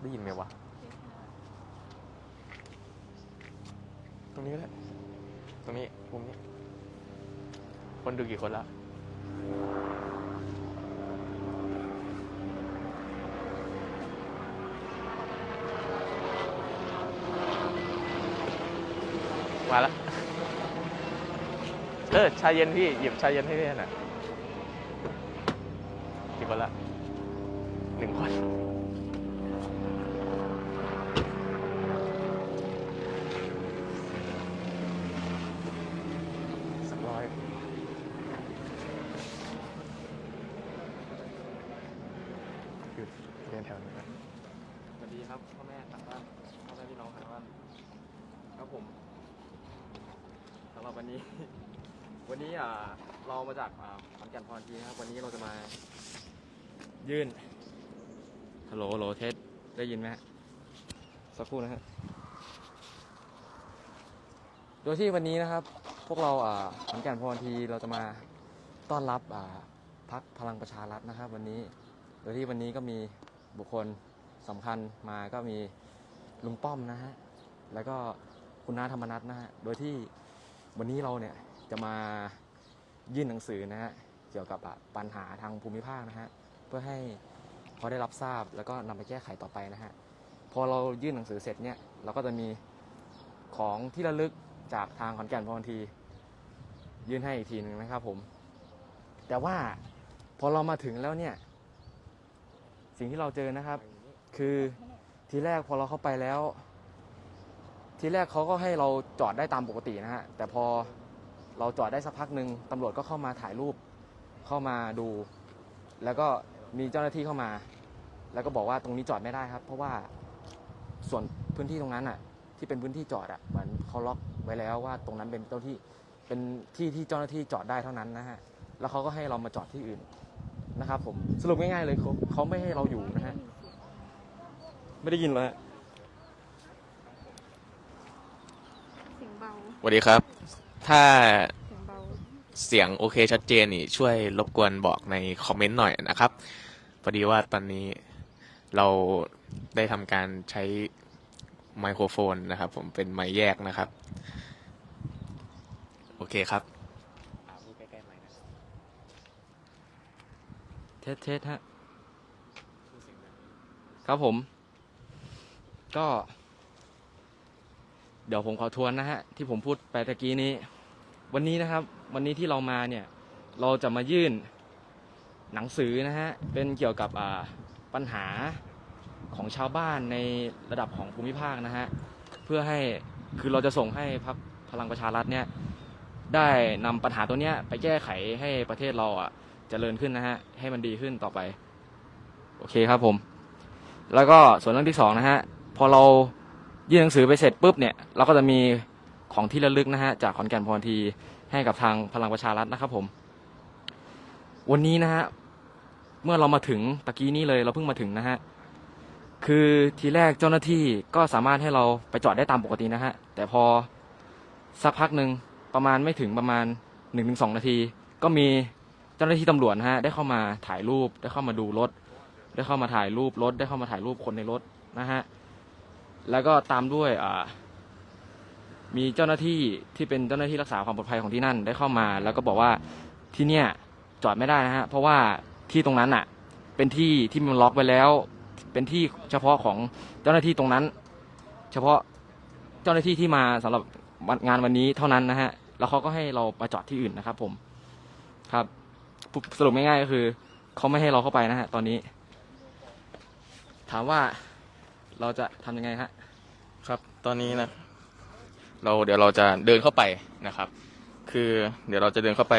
ได้ยินไหมวะ ตรงนี้ก็ได้ ตรงนี้มุมนี้ คนดูกี่คนละมาแล้ว เออ ชาเย็นพี่ หยิบชาเย็นให้พี่หน่อยกี่คนละ เรียนแถวนี้นะสวัสดีครับพ่อแม่ทางบ้านพ่อแม่พี่น้องทางบ้านครับผมสำหรับวันนี้ วันนี้อ่าเรามาจากอ่าขอนแก่นพรทีนะครับ วันนี้เราจะมา ยื่นฮัลโหลฮัลโหลเทสได้ยินไหมฮะสักครู่นะฮะโดยที่วันนี้นะครับ พวกเราอ่าขอนแก่นพรทีเราจะมาต้อนรับอ่าพักพลังประชารัฐนะครับ วันนี้ โดยที่วันนี้ก็มี บุคคลสำคัญมาก็มีลุงป้อมนะฮะ แล้วก็คุณน้าธรรมนัฐนะฮะ โดยที่วันนี้เราเนี่ยจะมายื่นหนังสือนะฮะ เกี่ยวกับปัญหาทางภูมิภาคนะฮะ เพื่อให้เขาได้รับทราบแล้วก็นำไปแก้ไขต่อไปนะฮะ พอเรายื่นหนังสือเสร็จเนี่ยเราก็จะมีของที่ระลึกจากทางขอนแก่นพรที ยื่นให้อีกทีหนึ่งนะครับผม แต่ว่าพอเรามาถึงแล้วเนี่ย สิ่งที่เราเจอนะครับ คือทีแรกพอเราเข้าไปแล้ว ทีแรกเขาก็ให้เราจอดได้ตามปกตินะฮะแต่พอเราจอดได้สักพักหนึ่งตำรวจก็เข้ามาถ่ายรูปเข้ามาดู แล้วก็มีเจ้าหน้าที่เข้ามา แล้วก็บอกว่าตรงนี้จอดไม่ได้ครับ เพราะว่าส่วนพื้นที่ตรงนั้นอะ ที่เป็นพื้นที่จอดอะเหมือนเขาล็อกไว้แล้วว่าตรงนั้นเป็นเจ้าที่เป็นที่ที่เจ้าหน้าที่จอดได้เท่านั้นนะฮะแล้วเขาก็ให้เรามาจอดที่อื่น นะครับผมสรุปง่ายๆเลยเขาเขาไม่ให้เราอยู่นะฮะไม่ได้ยินเลยเสียงเบาสวัสดีครับ ถ้าเสียงเบาเสียงโอเคชัดเจนนี่ ช่วยรบกวนบอกในคอมเมนต์หน่อยนะครับพอดีว่าตอนนี้เราได้ทำการใช้ไมโครโฟนนะครับ ผมเป็นไมค์แยกนะครับ โอเคครับพูดใกล้ๆไมค์นะ เท สเทสฮะ ครับผม ก็ เดี๋ยวผมขอทวนนะฮะ ที่ผมพูดไปตะกี้นี้ วันนี้นะครับ วันนี้ที่เรามาเนี่ย เราจะมายื่นหนังสือนะฮะ เป็นเกี่ยวกับปัญหาของชาวบ้านในระดับของภูมิภาคนะฮะ เพื่อให้คือเราจะส่งให้พรรคพลังประชารัฐเนี่ย ได้นำปัญหาตัวเนี้ยไปแก้ไขให้ประเทศเราอะ เจริญขึ้นนะฮะ ให้มันดีขึ้นต่อไป โอเคครับผม แล้วก็ส่วนเรื่องที่สองนะฮะ พอเรายื่นหนังสือไปเสร็จปุ๊บเนี่ย เราก็จะมีของที่ระลึกนะฮะ จากขอนแก่นพรทีให้กับทางพลังประชารัฐนะครับผม วันนี้นะฮะ เมื่อเรามาถึงตะกี้นี้เลยเราเพิ่งมาถึงนะฮะ คือทีแรกเจ้าหน้าที่ก็สามารถให้เราไปจอดได้ตามปกตินะฮะ แต่พอสักพักหนึ่งประมาณไม่ถึงประมาณหนึ่งถึงสองนาที ก็มี เจ้าหน้าที่ตำรวจนะฮะได้เข้ามาถ่ายรูป ได้เข้ามาดูรถ ได้เข้ามาถ่ายรูปรถ ได้เข้ามาถ่ายรูปคนในรถนะฮะแล้วก็ตามด้วยมีเจ้าหน้าที่ที่เป็นเจ้าหน้าที่รักษาความปลอดภัยของที่นั่นได้เข้ามา แล้วก็บอกว่าที่เนี่ยจอดไม่ได้นะฮะเพราะว่าที่ตรงนั้นอะ เป็นที่ที่มันล็อกไว้แล้ว เป็นที่เฉพาะของเจ้าหน้าที่ตรงนั้น เฉพาะเจ้าหน้าที่ที่มาสำหรับงานวันนี้เท่านั้นนะฮะแล้วเขาก็ให้เรามาจอดที่อื่นนะครับ ผมครับ สรุปง่ายๆก็คือเขาไม่ให้เราเข้าไปนะฮะตอนนี้ ถามว่าเราจะทำยังไงฮะครับ ตอนนี้นะ เราเดี๋ยวเราจะเดินเข้าไปนะครับ คือเดี๋ยวเราจะเดินเข้าไป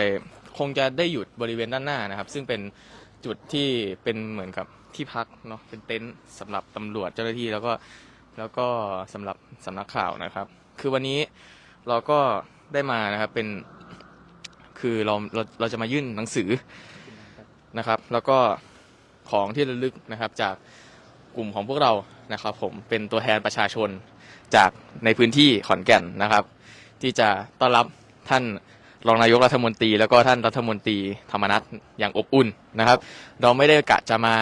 คงจะได้หยุดบริเวณด้านหน้านะครับ ซึ่งเป็นจุดที่เป็นเหมือนกับที่พักเนาะเป็นเต็นท์สำหรับตำรวจเจ้าหน้าที่แล้วก็แล้วก็สำหรับสำนักข่าวนะครับ คือวันนี้เราก็ได้มานะครับเป็น คือเราเราเราจะมายื่นหนังสือนะครับ แล้วก็ของที่ระลึกนะครับจากกลุ่มของพวกเรานะครับ ผมเป็นตัวแทนประชาชนจากในพื้นที่ขอนแก่นนะครับ ที่จะต้อนรับท่านรองนายกรัฐมนตรี แล้วก็ท่านรัฐมนตรีธรรมนัฐอย่างอบอุ่นนะครับ เราไม่ได้กะจะมา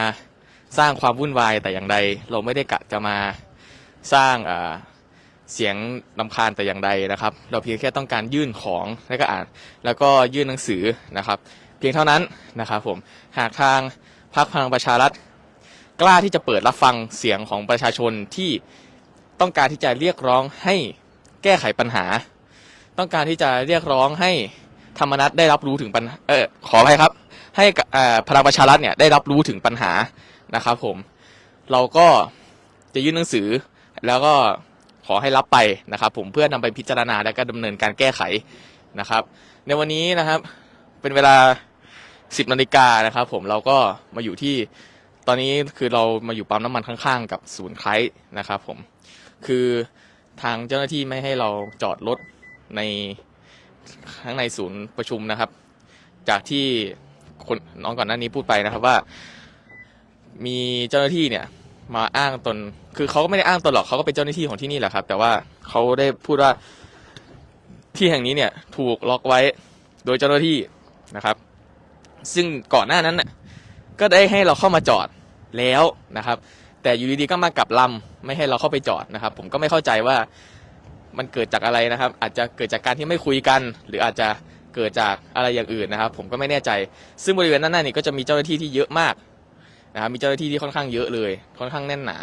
สร้างความวุ่นวายแต่อย่างใด เราไม่ได้กะจะมาสร้างอ่า เสียงลำคาญแต่อย่างใดนะครับ เราเพียงแค่ต้องการยื่นของแล้วก็อ่าน แล้วก็ยื่นหนังสือนะครับ เพียงเท่านั้นนะครับผมหากทางพรรคพลังประชารัฐกล้าที่จะเปิดรับฟังเสียงของประชาชนที่ต้องการที่จะเรียกร้องให้แก้ไขปัญหา ต้องการที่จะเรียกร้องให้ธรรมนัตได้รับรู้ถึงปัญเออขออภัยครับ ให้พลังประชารัฐเนี่ยได้รับรู้ถึงปัญหานะครับผมเราก็จะยื่นหนังสือแล้วก็ ขอให้รับไปนะครับ ผมเพื่อนำไปพิจารณาและก็ดำเนินการแก้ไขนะครับ ในวันนี้นะครับเป็นเวลา 10นาฬิกานะครับ ผมเราก็มาอยู่ที่ตอนนี้คือเรามาอยู่ปั๊มน้ำมันข้างๆ กับศูนย์ไคล้นะครับผมคือทางเจ้าหน้าที่ไม่ให้เราจอดรถในข้างในศูนย์ประชุมนะครับ จากที่คนน้องก่อนหน้านี้พูดไปนะครับว่า มีเจ้าหน้าที่เนี่ย มาอ้างตน คือเขาก็ไม่ได้อ้างตนหรอกเขาก็เป็นเจ้าหน้าที่ของที่นี่แหละครับ แต่ว่าเขาได้พูดว่าที่แห่งนี้เนี่ยถูกล็อกไว้โดยเจ้าหน้าที่นะครับ ซึ่งก่อนหน้านั้นน่ะก็ได้ให้เราเข้ามาจอดแล้วนะครับ แต่อยู่ดีๆก็มากลับลำไม่ให้เราเข้าไปจอดนะครับ ผมก็ไม่เข้าใจว่ามันเกิดจากอะไรนะครับ อาจจะเกิดจากการที่ไม่คุยกัน หรืออาจจะเกิดจากอะไรอย่างอื่นนะครับ ผมก็ไม่แน่ใจ ซึ่งบริเวณด้านหน้านี่ก็จะมีเจ้าหน้าที่ที่เยอะมาก นะครับมีเจ้าหน้าที่ที่ค่อนข้างเยอะเลย ค่อนข้างแน่นหนา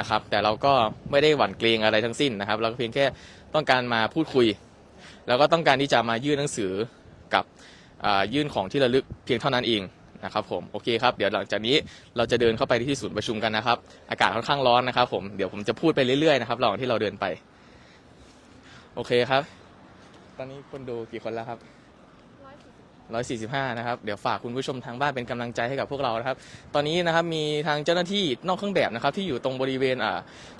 นะครับ แต่เราก็ไม่ได้หวั่นเกรงอะไรทั้งสิ้นนะครับ เราก็เพียงแค่ต้องการมาพูดคุย แล้วก็ต้องการที่จะมายื่นหนังสือกับยื่นของที่ระลึกเพียงเท่านั้นเองนะครับผมโอเคครับเดี๋ยวหลังจากนี้เราจะเดินเข้าไปที่ศูนย์ประชุมกันนะครับ อากาศค่อนข้างร้อนนะครับ ผมเดี๋ยวผมจะพูดไปเรื่อยๆนะครับระหว่างที่เราเดินไป โอเคครับ ตอนนี้คนดูกี่คนแล้วครับ ร้อยสี่สิบห้านะครับ เดี๋ยวฝากคุณผู้ชมทางบ้านเป็นกำลังใจให้กับพวกเรานะครับ ตอนนี้นะครับมีทางเจ้าหน้าที่นอกเครื่องแบบนะครับที่อยู่ตรงบริเวณอ่า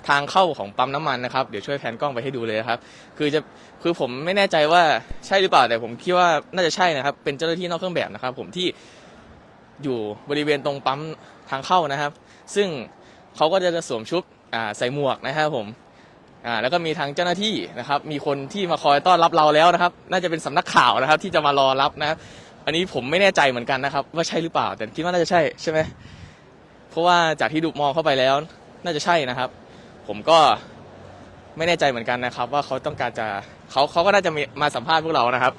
ทางเข้าของปั๊มน้ำมันนะครับ เดี๋ยวช่วยแผนกล้องไปให้ดูเลยนะครับ คือจะคือผมไม่แน่ใจว่าใช่หรือเปล่าแต่ผมคิดว่าน่าจะใช่นะครับ เป็นเจ้าหน้าที่นอกเครื่องแบบนะครับ ผมที่อยู่บริเวณตรงปั๊มทางเข้านะครับ ซึ่งเขาก็จะสวมชุดอ่าใส่หมวกนะครับผม อ่าแล้วก็มีทางเจ้าหน้าที่นะครับ มีคนที่มาคอยต้อนรับเราแล้วนะครับ น่าจะเป็นสำนักข่าวนะครับ ที่จะมารอรับนะบอันนี้ผมไม่แน่ใจเหมือนกันนะครับ ว่าใช่หรือเปล่า แต่คิดว่าน่าจะใช่ใช่ไหมเพราะว่าจากที่ดูมองเข้าไปแล้ว น่าจะใช่นะครับ ผมก็ไม่แน่ใจเหมือนกันนะครับ ว่าเขาต้องการจะเขาเขาก็น่าจะมีมาสัมภาษณ์พวกเรานะครับ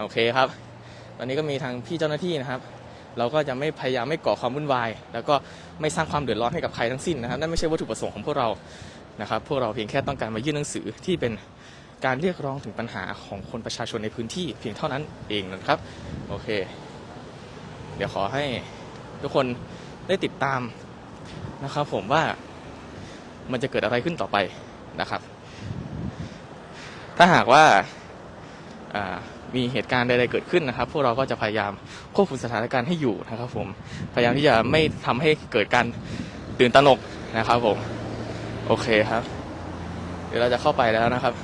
โอเคครับ ตอนนี้ก็มีทางพี่เจ้าหน้าที่นะครับ เราก็จะไม่พยายามไม่ก่อความวุ่นวาย แล้วก็ไม่สร้างความเดือดร้อนให้กับใครทั้งสิ้นนะครับนั่นไม่ใช่วัตถุประสงค์ของพวกเรา นะครับพวกเราเพียงแค่ต้องการมายื่นหนังสือที่เป็นการเรียกร้องถึงปัญหาของคนประชาชนในพื้นที่เพียงเท่านั้นเองนะครับโอเค เดี๋ยวขอให้ทุกคนได้ติดตามนะครับ ผมว่ามันจะเกิดอะไรขึ้นต่อไปนะครับ ถ้าหากว่ามีเหตุการณ์ใดๆเกิดขึ้นนะครับ พวกเราก็จะพยายามควบคุมสถานการณ์ให้อยู่นะครับ ผมพยายามที่จะไม่ทำให้เกิดการตื่นตระหนกนะครับผม โอเคครับ เดี๋ยวเราจะเข้าไปแล้วนะครับ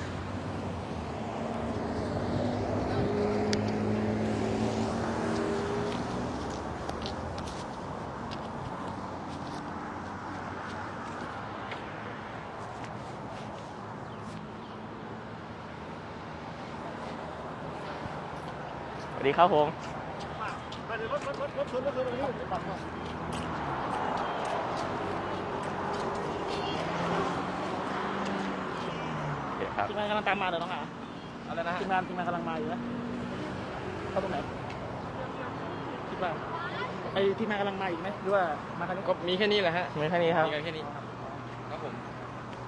สวัสดีครับผมโอเค ครับ ทีมงานกำลังตามมาเดี๋ยวน้องหาอะไรนะฮะทีมงานทีมงานกำลังมาอยู่นะเข้าตรงไหนคิดว่าไอ้ทีมงานกำลังมาอีกไหมหรือว่ามาทางนี้ก็มีแค่นี้แหละฮะมีแค่นี้ครับมีกันแค่นี้ครับผม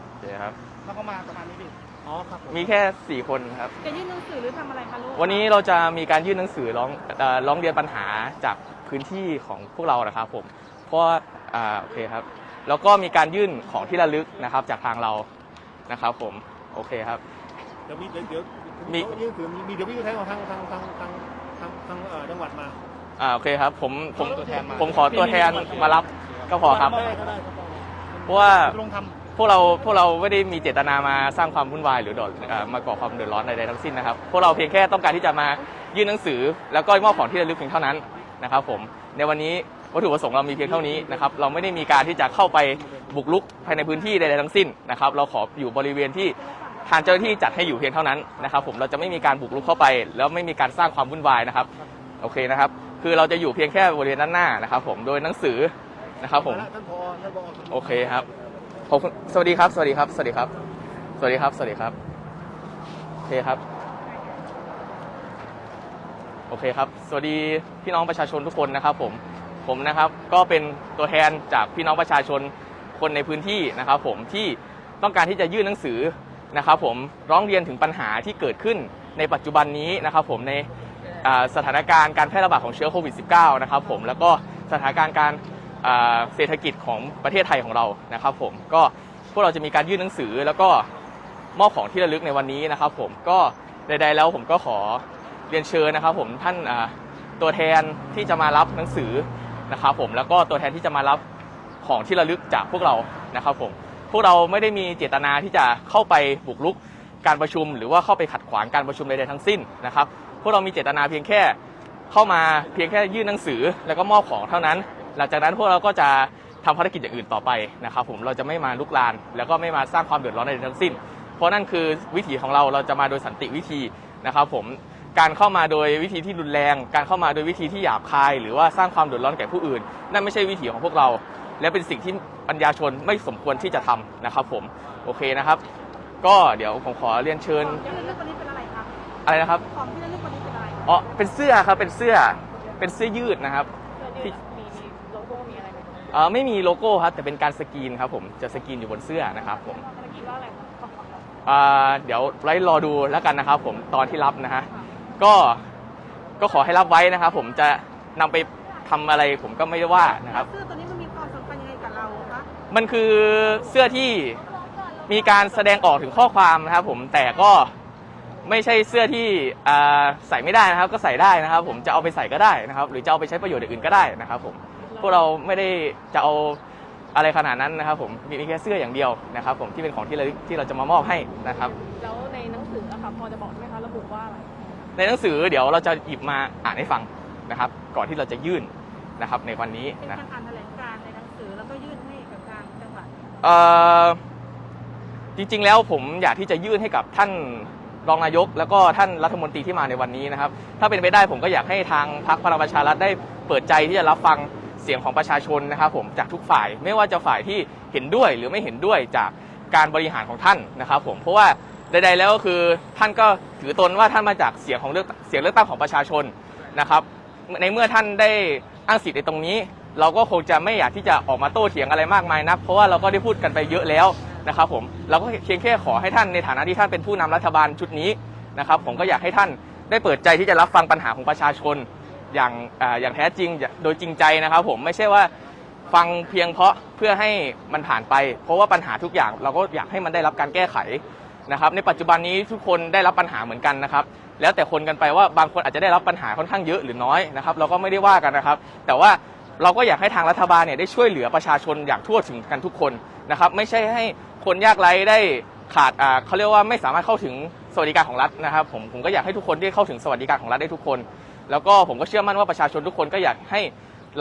โอเคครับ แล้วก็มาประมาณนี้ดิอ๋อครับผมีแค่สี่คนครับ จะยื่นหนังสือหรือทำอะไรคะลูกวันนี้เราจะมีการยื่นหนังสือร้องเอ่อร้องเรียนปัญหาจากพื้นที่ของพวกเรานะครับผม เพราะว่าอ่าโอเคครับ แล้วก็มีการยื่นของที่ระลึกนะครับจากทางเรานะครับผม โอเคครับ เดี๋ยวมีเดี๋ยวเดี๋ยวมีมีถือมีมีเดี๋ยวพี่จะใช้ของทางทางทางทางทางทางเอ่อจังหวัดมาอ่าโอเคครับ ผมผมตัวแทนมาผมขอตัวแทนมารับก็พอครับ ได้ก็ได้ครับเพราะว่า ลงทพวกเราพวกเราไม่ได้มีเจตนามาสร้างความวุ่นวายหรือเดดเอ่อมาก่อความเดือดร้อนใดๆทั้งสิ้นนะครับพวกเราเพียงแค่ต้องการที่จะมายื่นหนังสือ แล้วก็มอบของที่ระลึกเพียงเท่านั้นนะครับผมในวันนี้วัตถุประสงค์เรามีเพียงเท่านี้นะครับเราไม่ได้มีการที่จะเข้าไปบุกรุกภายในพื้นที่ใดๆทั้งสิ้นนะครับเราขออยู่บริเวณที่ ทางเจ้าหน้าที่จัดให้อยู่เพียงเท่านั้นนะครับผมเราจะไม่มีการบุกรุกเข้าไป แล้วไม่มีการสร้างความวุ่นวายนะครับโอเคนะครับ คือเราจะอยู่เพียงแค่บริเวณด้านหน้านะครับผมโดยหนังสือนะครับผมท่านพอท่านพอโอเคครับขอบคุณสวัสดีครับ สวัสดีครับ สวัสดีครับ สวัสดีครับ สวัสดีครับโอเคครับ โอเคครับ สวัสดีพี่น้องประชาชนทุกคนนะครับ ผมผมนะครับก็เป็นตัวแทนจากพี่น้องประชาชนคนในพื้นที่นะครับ ผมที่ต้องการที่จะยื่นหนังสือ นะครับผมร้องเรียนถึงปัญหาที่เกิดขึ้นในปัจจุบันนี้นะครับผมในสถานการณ์การแพร่ระบาดของเชื้อโควิด -19 นะครับผมแล้วก็สถานการณ์การเศรษฐกิจของประเทศไทยของเรานะครับผมก็พวกเราจะมีการยื่นหนังสือแล้วก็มอบของที่ระลึกในวันนี้นะครับผมก็ใดๆแล้วผมก็ขอเรียนเชิญนะครับผมท่านตัวแทนที่จะมารับหนังสือนะครับผมแล้วก็ตัวแทนที่จะมารับของที่ระลึกจากพวกเรานะครับผม พวกเราไม่ได้มีเจตนาที่จะเข้าไปบุกรุกการประชุม หรือว่าเข้าไปขัดขวางการประชุมใดๆทั้งสิ้นนะครับ พวกเรามีเจตนาเพียงแค่เข้ามาเพียงแค่ยื่นหนังสือ แล้วก็มอบของเท่านั้น หลังจากนั้นพวกเราก็จะทำภารกิจอย่างอื่นต่อไปนะครับ ผมเราจะไม่มาลุกลาน แล้วก็ไม่มาสร้างความเดือดร้อนใดๆทั้งสิ้น เพราะนั่นคือวิถีของเราเราจะมาโดยสันติวิธีนะครับ ผมการเข้ามาโดยวิธีที่รุนแรง การเข้ามาโดยวิธีที่หยาบคาย หรือว่าสร้างความเดือดร้อนแก่ผู้อื่น นั่นไม่ใช่วิถีของพวกเรา และเป็นสิ่งที่ปัญญาชนไม่สมควรที่จะทำนะครับผมโอเคนะครับ ก็เดี๋ยวผมขอเรียนเชิญของที่ระลึกวันนี้เป็นอะไรคะอะไรนะครับของที่ระลึกวันนี้เป็นอะไรอ๋อเป็นเสื้อครับเป็นเสื้อเป็นเสื้อยืดนะครับมีมีโลโก้มีอะไรไหมเอ่อไม่มีโลโก้ครับแต่เป็นการสกรีนครับผมจะสกรีนอยู่บนเสื้อนะครับผมภารกิจว่าอะไรของของเราอ่าเดี๋ยวไว้รอดูแล้วกันนะครับ ผมตอนที่รับนะฮะก็ก็ขอให้รับไว้นะครับ ผมจะนำไปทำอะไรผมก็ไม่ได้ว่านะครับ เสื้อตัวนี้ มันคือเสื้อที่มีการแสดงออกถึงข้อความนะครับผมแต่ก็ไม่ใช่เสื้อที่อ่าใส่ไม่ได้นะครับ ก็ใส่ได้นะครับ ผมจะเอาไปใส่ก็ได้นะครับ หรือจะเอาไปใช้ประโยชน์อย่างอื่นก็ได้นะครับ ผมพวกเราไม่ได้จะเอาอะไรขนาดนั้นนะครับ ผมมีแค่เสื้ออย่างเดียวนะครับ ผมที่เป็นของที่ระลึกที่เราจะมามอบให้นะครับ แล้วในหนังสืออะค่ะพอจะบอกได้ไหมคะระบุว่าอะไรในหนังสือเดี๋ยวเราจะหยิบมาอ่านให้ฟังนะครับ ก่อนที่เราจะยื่นนะครับ ในวันนี้เป็นนะ จริงๆแล้วผมอยากที่จะยื่นให้กับท่านรองนายก แล้วก็ท่านรัฐมนตรีที่มาในวันนี้นะครับ ถ้าเป็นไปได้ผมก็อยากให้ทางพรรคพลังประชารัฐได้เปิดใจที่จะรับฟังเสียงของประชาชนนะครับผมจากทุกฝ่ายไม่ว่าจะฝ่ายที่เห็นด้วยหรือไม่เห็นด้วยจากการบริหารของท่านนะครับผมเพราะว่าใดๆแล้วก็คือท่านก็ถือตนว่าท่านมาจากเสียงของเลือกเสียงเลือกตั้งของประชาชนนะครับ ในเมื่อท่านได้อ้างสิทธิ์ในตรงนี้ เราก็คงจะไม่อยากที่จะออกมาโต้เถียงอะไรมากมายนัก เพราะว่าเราก็ได้พูดกันไปเยอะแล้วนะครับผมเราก็เพียงแค่ขอให้ท่านในฐานะที่ท่านเป็นผู้นำรัฐบาลชุดนี้นะครับผมก็อยากให้ท่านได้เปิดใจที่จะรับฟังปัญหาของประชาชนอย่างออย่างแท้จริงโดยจริงใจนะครับผมไม่ใช่ว่าฟังเพียงเพราะเพื่อให้มันผ่านไป เพราะว่าปัญหาทุกอย่างเราก็อยากให้มันได้รับการแก้ไขนะครับในปัจจุบันนี้ทุกคนได้รับปัญหาเหมือนกันนะครับแล้วแต่คนกันไปว่าบางคนอาจจะได้รับปัญหาค่อนข้างเยอะหรือน้อยนะครับเราก็ไม่ได้ว่ากันนะครับ แต่ว่า เราก็อยากให้ทางรัฐบาลเนี่ยได้ช่วยเหลือประชาชนอย่างทั่วถึงกันทุกคนนะครับไม่ใช่ให้คนยากไร้ได้ขาดอ่าเขาเรียกว่าไม่สามารถเข้าถึงสวัสดิการของรัฐนะครับผมผมก็อยากให้ทุกคนได้เข้าถึงสวัสดิการของรัฐได้ทุกคน แล้วก็ผมก็เชื่อมั่นว่าประชาชนทุกคนก็อยากให้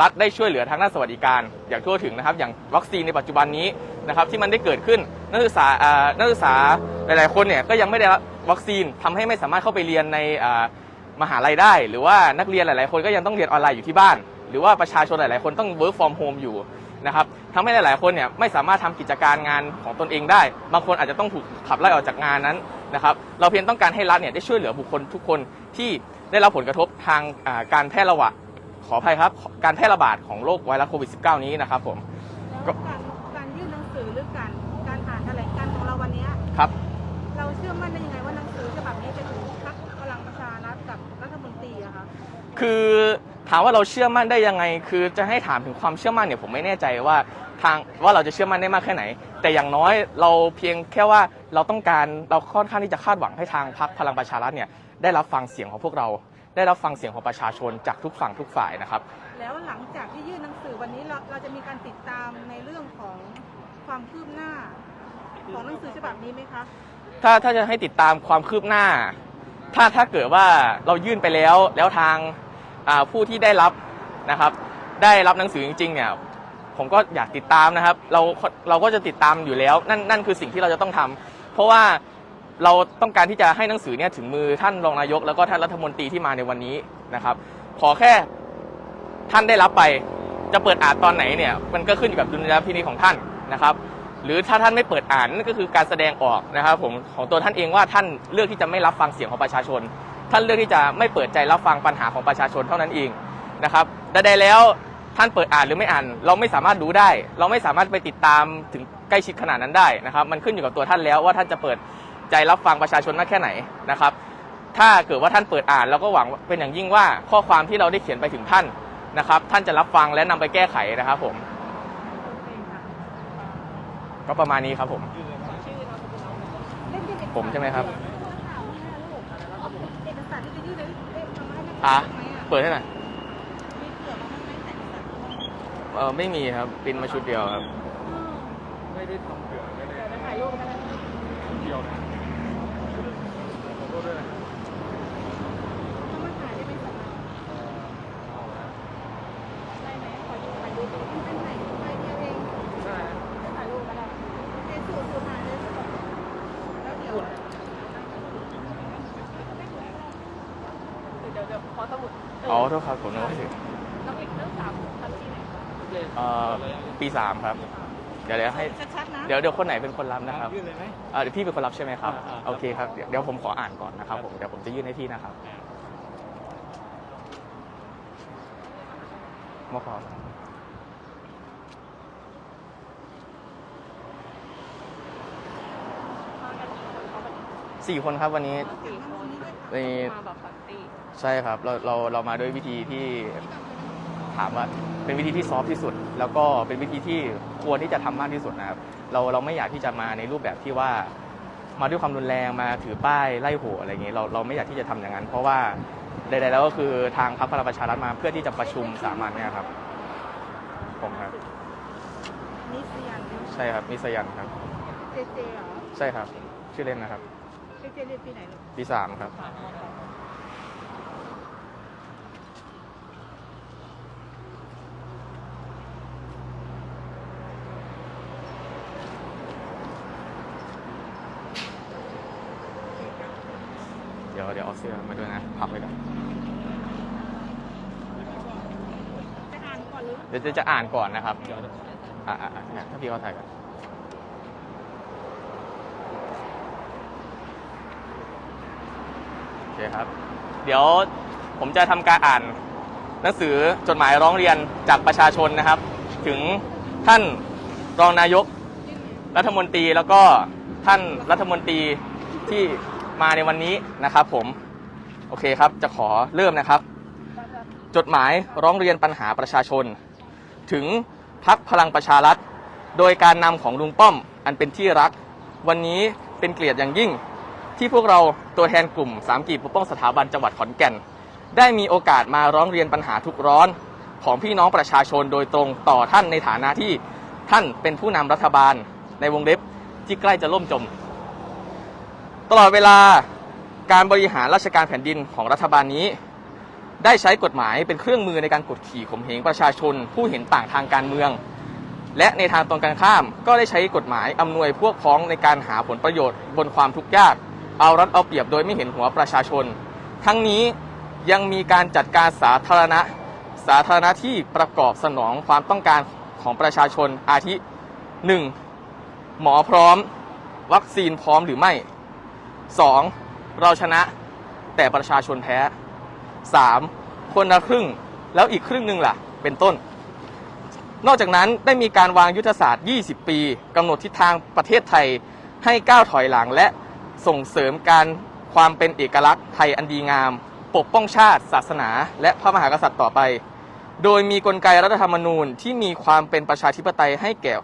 รัฐได้ช่วยเหลือทางด้านสวัสดิการ อย่างทั่วถึงนะครับ อย่างวัคซีนในปัจจุบันนี้นะครับที่มันได้เกิดขึ้นนักศึกษาอ่านักศึกษาหลาย ๆ คนเนี่ยก็ยังไม่ได้รับวัคซีนทำให้ไม่สามารถเข้าไปเรียนในมหาลัยได้ หรือว่านักเรียนหลาย ๆ คนก็ยังต้องเรียนออนไลน์อยู่ที่บ้าน หรือว่าประชาชนหลาย ๆ คนต้อง work from home อยู่นะครับทำให้หลาย ๆ คนเนี่ยไม่สามารถทำกิจการงานของตนเองได้ บางคนอาจจะต้องถูกขับไล่ออกจากงานนั้นนะครับ เราเพียงต้องการให้รัฐเนี่ยได้ช่วยเหลือบุคคลทุกคนที่ได้รับผลกระทบทางอ่าการแพร่ระบาดขออภัยครับ การแพร่ระบาดของโรคไวรัสโควิด -19 นี้นะครับผมแล้วการการยื่นหนังสือหรือการการอ่านแถลงการณ์ของเราวันเนี้ยครับเราเชื่อมั่นได้ยังไงว่าหนังสือฉบับนี้จะถึงพรรคพลังประชารัฐกับรัฐมนตรีอะคะคือ ถามว่าเราเชื่อมั่นได้ยังไง คือจะให้ถามถึงความเชื่อมั่นเนี่ยผมไม่แน่ใจว่าทางว่าเราจะเชื่อมั่นได้มากแค่ไหน แต่อย่างน้อยเราเพียงแค่ว่าเราต้องการเราค่อนข้างที่จะคาดหวังให้ทางพรรคพลังประชารัฐเนี่ยได้รับฟังเสียงของพวกเรา ได้รับฟังเสียงของประชาชนจากทุกฝั่งทุกฝ่ายนะครับ แล้วหลังจากที่ยื่นหนังสือวันนี้เราเราจะมีการติดตามในเรื่องของความคืบหน้า ของหนังสือฉบับนี้ไหมคะ ถ้าถ้าจะให้ติดตามความคืบหน้า ถ้าถ้าเกิดว่าเรายื่นไปแล้วแล้วทางอ่า ผู้ที่ได้รับนะครับ ได้รับหนังสือจริงๆเนี่ยผมก็อยากติดตามนะครับ เราเราก็จะติดตามอยู่แล้ว นั่นนั่นคือสิ่งที่เราจะต้องทำเพราะว่าเราต้องการที่จะให้หนังสือเนี่ยถึงมือท่านรองนายก แล้วก็ท่านรัฐมนตรีที่มาในวันนี้นะครับ ขอแค่ท่านได้รับไปจะเปิดอ่านตอนไหนเนี่ยมันก็ขึ้นอยู่กับดุลยพินิจของท่านนะครับ หรือถ้าท่านไม่เปิดอ่านนั่นก็คือการแสดงออกนะครับ ผมของตัวท่านเองว่าท่านเลือกที่จะไม่รับฟังเสียงของประชาชน ท่านเลือกที่จะไม่เปิดใจรับฟังปัญหาของประชาชนเท่านั้นเองนะครับใดๆแล้วท่านเปิดอ่านหรือไม่อ่าน เราไม่สามารถรู้ได้ เราไม่สามารถไปติดตามถึงใกล้ชิดขนาดนั้นได้นะครับ มันขึ้นอยู่กับตัวท่านแล้วว่าท่านจะเปิดใจรับฟังประชาชนมากแค่ไหนนะครับ ถ้าเกิดว่าท่านเปิดอ่านเราก็หวังเป็นอย่างยิ่งว่าข้อความที่เราได้เขียนไปถึงท่านนะครับ ท่านจะรับฟังและนำไปแก้ไขนะครับผม ก็ประมาณนี้ครับผม ผมใช่ไหมครับ เอกสารที่จะยื่นเลยเอ๊ะ ทำไมไม่อะทำไมอะเปิดให้หน่อยมีเผื่อมาบ้างไหมแต่เอกสารเออไม่มีครับปริ้นมาชุดเดียวครับ ไม่ได้ทำเผื่อไม่ได้เดี๋ยวถ่ายรูปกันนะเดียวนะขอโทษด้วยนะ ต้องมาถ่ายได้ไหมสำหรับ ได้ไหมขอดูถ่ายรูป เป็นไหนใบเดียวเอง ใช่ ถ่ายรูปก็ได้ โอเคสูตรสูตรถ่ายเลยแล้วเดี๋ยว เดี๋ยวเดี๋ยวขอสมุดเอ๋อ โทษครับผมนึกว่าถึงน้องอีกเรื่องสามทันทีไหนคะเอ่อปีสามครับ เดี๋ยวเดี๋ยวให้ ชัดๆนะ เดี๋ยวเดี๋ยวคนไหนเป็นคนรับนะครับยื่นเลยไหม เอ่อเดี๋ยวพี่เป็นคนรับใช่ไหมครับ อ่าอ่าโอเคครับ เดี๋ยวเดี๋ยวผมขออ่านก่อนนะครับผม เดี๋ยวผมจะยื่นให้พี่นะครับมาขอ มากันกี่คนเขาแบบ สี่คนครับวันนี้ สี่คนในมาแบบปาร์ตี้ใช่ครับเราเราเรามาด้วยวิธีที่ถามว่าเป็นวิธีที่ซอฟต์ที่สุด แล้วก็เป็นวิธีที่ควรที่จะทำมากที่สุดนะครับเราเราไม่อยากที่จะมาในรูปแบบที่ว่ามาด้วยความรุนแรงมาถือป้ายไล่โหอะไรอย่างเงี้ยเราเราไม่อยากที่จะทำอย่างนั้น เพราะว่าใดๆแล้วก็คือทางพรรคพลังประชารัฐมาเพื่อที่จะประชุมสามัญเนี่ยครับผมครับนิสยันใช่ครับนิสยันครับ เจเจเหรอ ใช่ครับ ชื่อเล่นนะครับ เจเจเรียนปีไหนลูกปีสามครับเดี๋ยวเดี๋ยวเอาเสื้อมาด้วยนะพับไปก่อนจะอ่านก่อนหรือเดี๋ยวจะจะอ่านก่อนนะครับอ่าอ่าอ่าถ้าพี่เขาถ่ายกันโอ เคครับ เดี๋ยวผมจะทำการอ่านหนังสือจดหมายร้องเรียนจากประชาชนนะครับ ถึงท่านรองนายกรัฐมนตรีแล้วก็ท่านรัฐมนตรีที่มาในวันนี้นะครับ ผมโอเคครับจะขอเริ่มนะครับ จดหมายร้องเรียนปัญหาประชาชน ถึงพักพลังประชารัฐ โดยการนำของลุงป้อมอันเป็นที่รัก วันนี้เป็นเกียรติอย่างยิ่ง ที่พวกเราตัวแทนกลุ่มสามกีบปกป้องสถาบันจังหวัดขอนแก่น ได้มีโอกาสมาร้องเรียนปัญหาทุกร้อนของพี่น้องประชาชนโดยตรงต่อท่านในฐานะที่ท่านเป็นผู้นำรัฐบาลในวงเล็บที่ใกล้จะล่มจม ตลอดเวลาการบริหารราชการแผ่นดินของรัฐบาลนี้ ได้ใช้กฎหมายเป็นเครื่องมือในการกดขี่ข่มเหงประชาชน ผู้เห็นต่างทางการเมือง และในทางตรงกันข้ามก็ได้ใช้กฎหมายอำนวยพวกพ้องในการหาผลประโยชน์บนความทุกข์ยาก เอารัดเอาเปรียบโดยไม่เห็นหัวประชาชน ทั้งนี้ยังมีการจัดการสาธารณะสาธารณะที่ประกอบสนองความต้องการของประชาชนอาทิ 1. หมอพร้อม วัคซีนพร้อมหรือไม่ 2. เราชนะแต่ประชาชนแพ้ 3. คนละครึ่งแล้วอีกครึ่งหนึ่งล่ะ เป็นต้น นอกจากนั้นได้มีการวางยุทธศาสตร์ 20 ปีกำหนดทิศทางประเทศไทยให้ก้าวถอยหลังและ ส่งเสริมการความเป็นเอกลักษณ์ไทยอันดีงาม ปกป้องชาติศาสนา และพระมหากษัตริย์ต่อไป โดยมีกลไกรัฐธรรมนูญที่มีความเป็นประชาธิปไตยให้แก่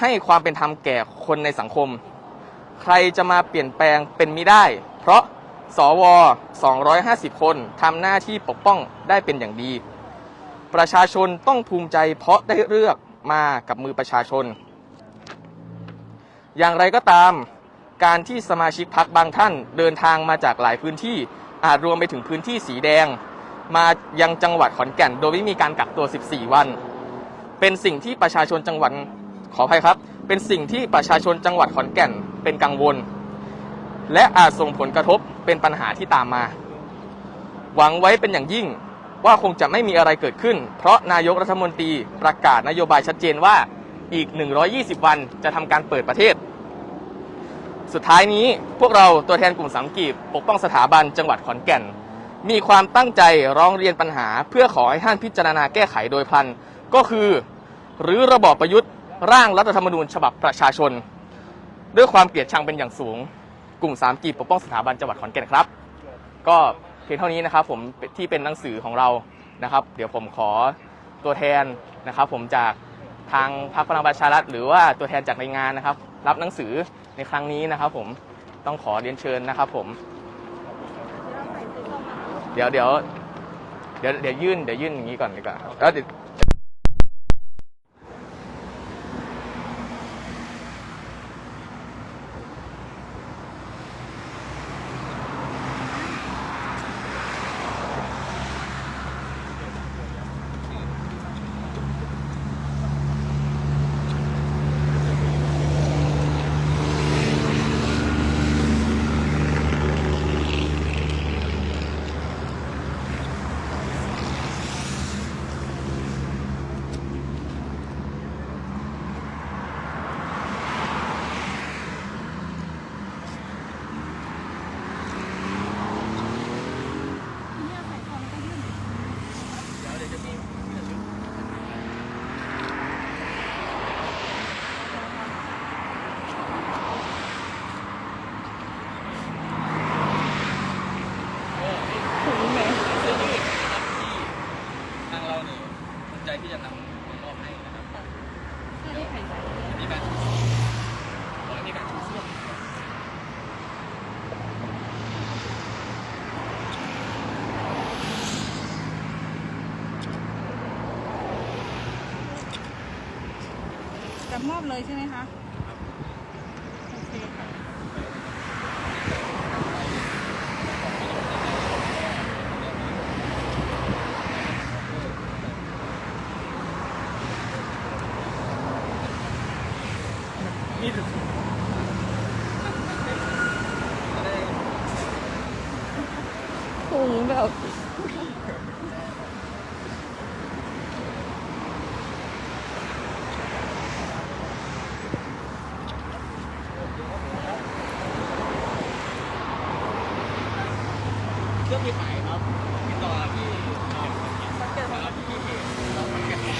ให้ความเป็นธรรมแก่คนในสังคม ใครจะมาเปลี่ยนแปลงเป็นไม่ได้ เพราะสว 250 คนทำหน้าที่ปกป้องได้เป็นอย่างดี ประชาชนต้องภูมิใจเพราะได้เลือกมากับมือประชาชน อย่างไรก็ตาม การที่สมาชิกพักบางท่านเดินทางมาจากหลายพื้นที่อาจรวมไปถึงพื้นที่สีแดง มายังจังหวัดขอนแก่น โดยไม่มีการกักตัว 14 วัน เป็นสิ่งที่ประชาชนจังหวัดขออภัยครับ เป็นสิ่งที่ประชาชนจังหวัดขอนแก่นเป็นกังวล และอาจส่งผลกระทบเป็นปัญหาที่ตามมา หวังไว้เป็นอย่างยิ่งว่าคงจะไม่มีอะไรเกิดขึ้น เพราะนายกรัฐมนตรีประกาศนโยบายชัดเจนว่าอีก 120 วันจะทำการเปิดประเทศ สุดท้ายนี้พวกเราตัวแทนกลุ่มสังกีบปกป้องสถาบันจังหวัดขอนแก่น มีความตั้งใจร้องเรียนปัญหา เพื่อขอให้ท่านพิจารณาแก้ไขโดยพลัน ก็คือหรือระบอบประยุทธ์ร่างรัฐธรรมนูญฉบับประชาชน ด้วยความเกลียดชังเป็นอย่างสูง กลุ่มสามกีบปกป้องสถาบันจังหวัดขอนแก่นครับ ก็เพียงเท่านี้นะครับผมที่เป็นหนังสือของเรานะครับ เดี๋ยวผมขอตัวแทนนะครับ ผมจาก ทางพรรคพลังประชารัฐหรือว่าตัวแทนจากในงานนะครับ รับหนังสือในครั้งนี้นะครับ ผมต้องขอเรียนเชิญนะครับ ผม เดี๋ยวเดี๋ยวเดี๋ยวเดี๋ยวยื่นเดี๋ยวยื่นอย่างนี้ก่อนดีกว่าแล้วเดี๋ยว ทางเราเนี่ยสนใจที่จะนำมามอบให้นะครับมีการขอให้มีการชูเสื้อ จะ มอบเลยใช่ไหมคะโอเคค่ะถุงแบบ เครื่องมีขายครับติดต่อที่นะครับที่เพจเราทำกันดี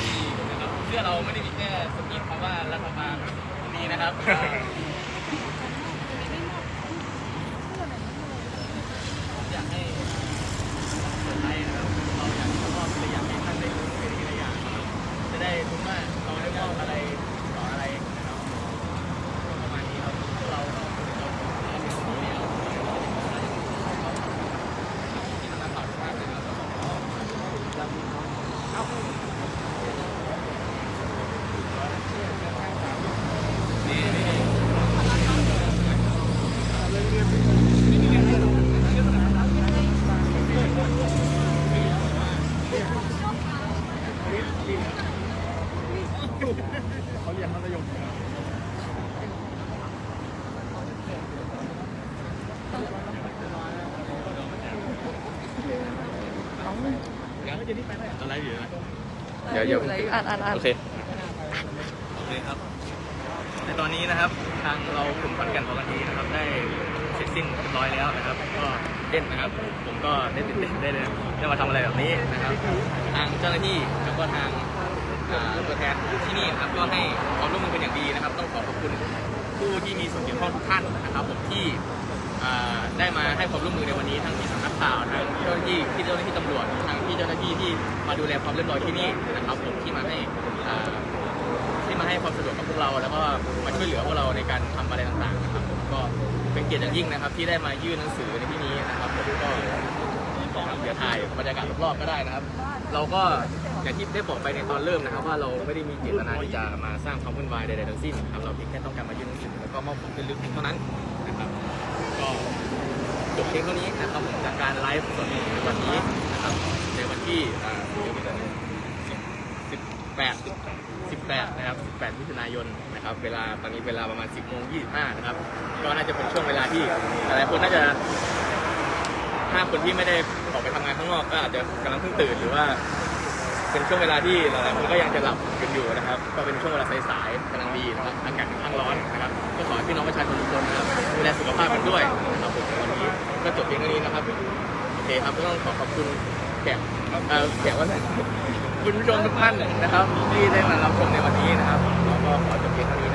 นะครับเสื้อเราไม่ได้มีแค่สกรีนคำว่ารัฐบาลมีนะครับ อยากให้คนไทยนะครับเราอยากจะมอบอะไรอยากให้ท่านได้รู้เป็นทีละอย่างนะครับจะได้รู้ว่าเราได้มอบอะไรต่ออะไรนะครับก็ประมาณนี้ครับพวกเราก็เราเราเป็นคนนี้แล้วที่มันลำบากมากเลยครับ เขาเรียนมัธยม อะไรอยู่นะเดี๋ยวเดี๋ยว อ่านอ่านอ่านโอเคโอเคครับ ในตอนนี้นะครับ ทางเรากลุ่มขอนแก่นพอกันทีนะครับ ได้เสร็จสิ้นเรียบร้อยแล้วนะครับ ก็เต้นนะครับ ผมก็ได้ตื่นเต้นได้เลยได้มาทำอะไรแบบนี้นะครับ ทางเจ้าหน้าที่แล้วก็ทางอ่าตัวแทนที่นี่นะครับก็ให้ความร่วมมือเป็นอย่างดีนะครับ ต้องขอขอบคุณผู้ที่มีส่วนเกี่ยวข้องทุกท่านนะครับผมที่อ่าได้มาให้ความร่วมมือในวันนี้ทั้งที่สำนัก ข่าวทางเจ้าหน้าที่ที่เจ้าหน้าที่ตำรวจทางที่เจ้าหน้าที่ที่มาดูแลความเรียบร้อยที่นี่นะครับผมที่มาให้อ่าที่มาให้ความสะดวกกับพวกเรา แล้วก็มาช่วยเหลือพวกเราในการทำอะไรต่างๆนะครับผมก็เป็นเกียรติอย่างยิ่งนะครับ ที่ได้มายื่นหนังสือในที่นี้นะครับผมก็เดี๋ยวถ่ายบรรยากาศรอบๆก็ได้นะครับ เราก็อย่างที่ได้บอกไปในตอนเริ่มนะครับ ว่าเราไม่ได้มีเจตนาที่จะมาสร้างความวุ่นวายใดๆทั้งสิ้นนะครับเราเพียงแค่ต้องการมายื่นหนังสือแล้วก็มอบของเป็นลึกเท่านั้นนะครับก็ จบเพียงเท่านี้นะครับจากการไลฟ์สดในวันนี้นะครับในวันที่อ่าเดี๋ยวมีกัน18 18 นะครับ 18มิถุนายนนะครับ เวลาตอนนี้เวลาประมาณ 10โมง25 นะครับ ก็น่าจะเป็นช่วงเวลาที่หลายๆคนน่าจะถ้าคนที่ไม่ได้ออกไปทำงานข้างนอกก็อาจจะกำลังเพิ่งตื่นหรือว่า เป็นช่วงเวลาที่หลายๆคนก็ยังจะหลับกันอยู่นะครับ ก็เป็นช่วงเวลาสายๆกำลังดีนะครับอากาศค่อนข้างร้อนนะครับ ก็ขอให้พี่น้องประชาชนทุกคนนะครับดูแลสุขภาพกันด้วยนะครับผมวันนี้็จบเพียงเท่านี้นะครับโอเคครับก็ต้องขอขอบคุณแขกเอ่อแขกว่าไงคุณผู้ชมทุกท่านนะครับที่ได้มารับชมในวันนี้นะครับแล้ก็ขอจบเพียงเท่านี้